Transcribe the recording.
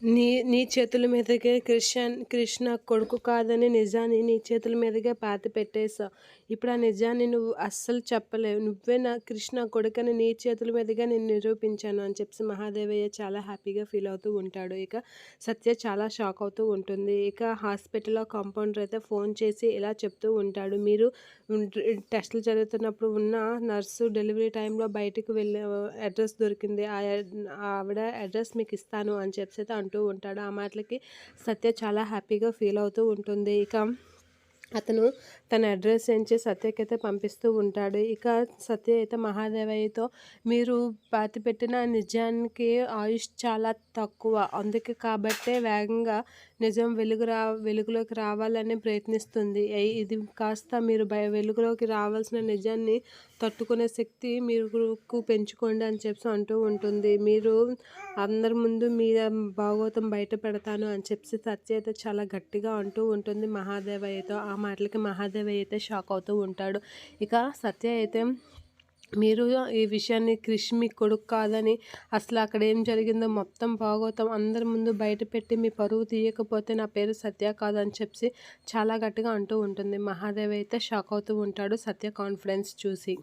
నీ నీ చేతుల మీదకే కృష్ణ కృష్ణ కొడుకు కాదని నిజాన్ని నీ చేతుల మీదకే పాతి పెట్టేశావు ఇప్పుడు ఆ నిజాన్ని నువ్వు అస్సలు చెప్పలేవు. నువ్వే నా కృష్ణ కొడుకని నీ చేతుల మీదుగా నేను నిరూపించాను అని చెప్పి మహాదేవయ్య చాలా హ్యాపీగా ఫీల్ అవుతూ ఉంటాడు. ఇక సత్య చాలా షాక్ అవుతూ ఉంటుంది. ఇక హాస్పిటల్లో కాంపౌండర్ అయితే ఫోన్ చేసి ఇలా చెప్తూ ఉంటాడు. మీరు టెస్టులు జరుగుతున్నప్పుడు ఉన్న నర్సు డెలివరీ టైంలో బయటకు వెళ్ళే అడ్రస్ దొరికింది. ఆ ఆవిడ అడ్రస్ మీకు ఇస్తాను అని చెప్పి అంటూ ఉంటాడు. ఆ మాటలకి సత్య చాలా హ్యాపీగా ఫీల్ అవుతూ ఉంటుంది. ఇక అతను తన అడ్రస్ ఎంచి సత్యకైతే పంపిస్తూ ఉంటాడు. ఇక సత్య అయితే మహాదేవయ్యతో మీరు పాతి పెట్టిన నిజానికి ఆయుష్ చాలా తక్కువ. అందుకే కాబట్టే వేగంగా నిజం వెలుగు రా వెలుగులోకి రావాలని ప్రయత్నిస్తుంది. ఇది కాస్త మీరు భయ వెలుగులోకి రావాల్సిన నిజాన్ని తట్టుకునే శక్తి మీరు పెంచుకోండి అని చెప్పి అంటూ ఉంటుంది. మీరు అందరి ముందు మీ భాగవతం బయట పెడతాను అని చెప్పి సత్య అయితే చాలా గట్టిగా అంటూ ఉంటుంది మహాదేవయ్యతో. ఆ మాటలకి మహాదేవ్ అయితే షాక్ అవుతూ ఉంటాడు. ఇక సత్య అయితే మీరు ఈ విషయాన్ని క్రిష్ మీ కొడుకు కాదని అసలు అక్కడ ఏం జరిగిందో మొత్తం బాగోతాం అందరి ముందు బయట పెట్టి మీ పరువు తీయకపోతే నా పేరు సత్య కాదని చెప్పి చాలా గట్టిగా అంటూ ఉంటుంది. మహాదేవ్ అయితే షాక్ అవుతూ ఉంటాడు సత్య కాన్ఫిడెన్స్ చూసి.